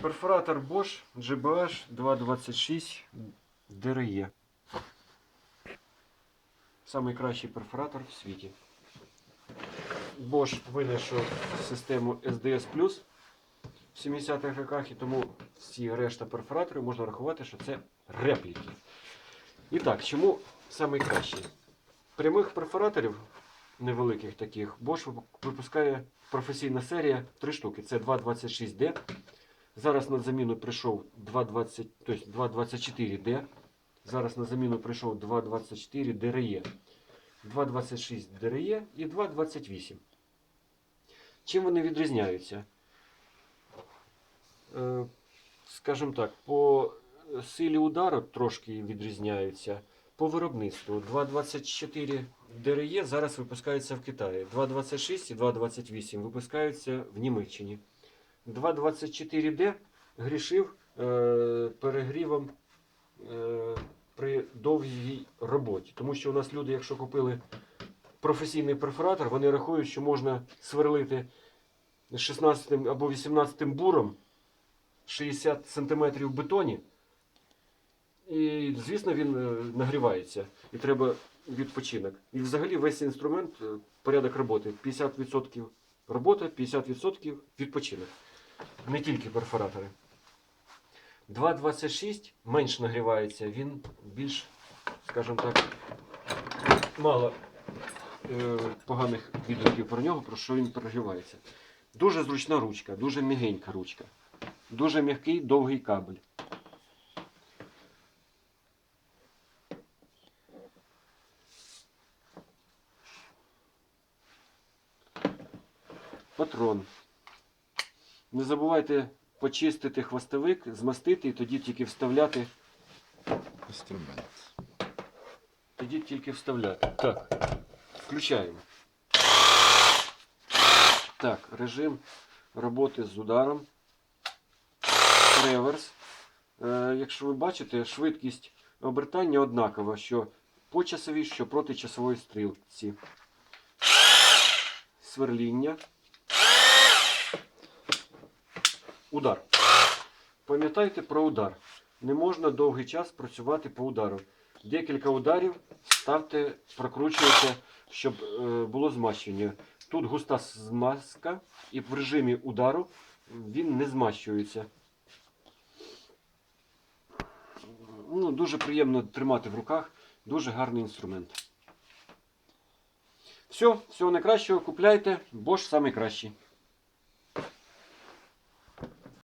Перфоратор Bosch GBH 226 DRE. Самий кращий перфоратор в світі. Bosch винайшов систему SDS Plus в 70-х роках, і тому всі решта перфораторів можна рахувати, що це репліки. І так, чому самий кращий? Прямих перфораторів невеликих таких Bosch випускає професійна серія три штуки. Це 226D. Зараз на заміну прийшов 2.20, тобто 2.24D. Зараз на заміну прийшов 2.24 DRE. 2.26 DRE і 2.28. Чим вони відрізняються? Е, Скажімо так, по силі удару трошки відрізняються. По виробництву 2.24 DRE зараз випускаються в Китаї. 2.26 і 2.28 випускаються в Німеччині. 2.24D грішив е, перегрівом е, при довгій роботі. Тому що у нас люди, якщо купили професійний перфоратор, вони рахують, що можна сверлити 16 або 18 буром 60 см в бетоні. І, звісно, він е, нагрівається і треба відпочинок. І взагалі весь інструмент, е, порядок роботи 50% робота, 50% відпочинок. Не тільки перфоратори. 2.26 менш нагрівається, він більш, скажімо так, мало е, поганих відгуків про нього, про що він перегрівається. Дуже зручна ручка, дуже м'ягенька ручка. Дуже м'який довгий кабель. Патрон. Не забувайте почистити хвостовик, змастити і тоді тільки вставляти. Інструмент. Тоді тільки вставляти. Так. Включаємо. Так, режим роботи з ударом. Реверс. Е, якщо ви бачите, швидкість обертання однакова, що по часовій, що проти часової стрілці. Сверління. Удар. Пам'ятайте про удар. Не можна довгий час працювати по удару. Декілька ударів ставте, прокручуйте, щоб е, було змащення. Тут густа змазка, і в режимі удару він не змащується. Ну, дуже приємно тримати в руках. Дуже гарний інструмент. Все, всього найкращого купляйте, Bosch найкращий.